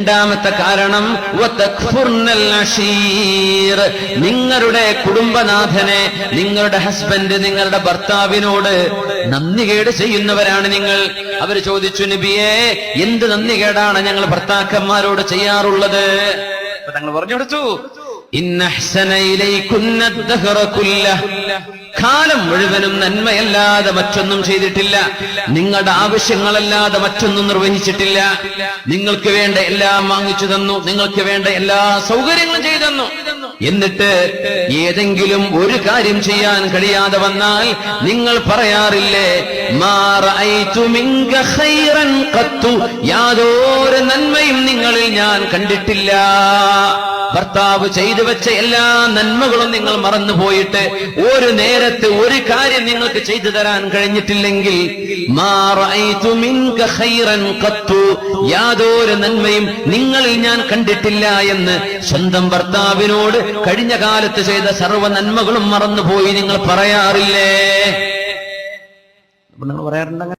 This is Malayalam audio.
രണ്ടാമത്തെ കാരണം. നിങ്ങളുടെ കുടുംബനാഥനെ നിങ്ങളുടെ ഹസ്ബൻഡ് നിങ്ങളുടെ ഭർത്താവിനോട് നന്ദികേട് ചെയ്യുന്നവരാണ് നിങ്ങൾ. അവർ ചോദിച്ചു നബിയെ എന്ത് നന്ദികേടാണ് ഞങ്ങൾ ഭർത്താക്കന്മാരോട് ചെയ്യാറുള്ളത്? പറഞ്ഞു കൊടുത്തു കാലം മുഴുവനും നന്മയല്ലാതെ മറ്റൊന്നും ചെയ്തിട്ടില്ല. നിങ്ങളുടെ ആവശ്യങ്ങളല്ലാതെ മറ്റൊന്നും നിർവഹിച്ചിട്ടില്ല. നിങ്ങൾക്ക് വേണ്ട എല്ലാം വാങ്ങിച്ചു തന്നു. നിങ്ങൾക്ക് വേണ്ട എല്ലാ സൗകര്യങ്ങളും ചെയ്തു തന്നു. എന്നിട്ട് ഏതെങ്കിലും ഒരു കാര്യം ചെയ്യാൻ കഴിയാതെ വന്നാൽ നിങ്ങൾ പറയാറില്ലേ. യാതൊരു നന്മയും നിങ്ങളിൽ ഞാൻ കണ്ടിട്ടില്ല. ഭർത്താവ് ചെയ്തു വെച്ച എല്ലാ നന്മകളും നിങ്ങൾ മറന്നുപോയിട്ട് ഒരു നേരത്ത് ഒരു കാര്യം നിങ്ങൾക്ക് ചെയ്തു തരാൻ കഴിഞ്ഞിട്ടില്ലെങ്കിൽ. യാതൊരു നന്മയും നിങ്ങളിൽ ഞാൻ കണ്ടിട്ടില്ല എന്ന് സ്വന്തം ഭർത്താവിനോട് കഴിഞ്ഞ കാലത്ത് ചെയ്ത സർവ നന്മകളും മറന്നുപോയി നിങ്ങൾ പറയാറില്ലേ? പറയാറുണ്ടെങ്കിൽ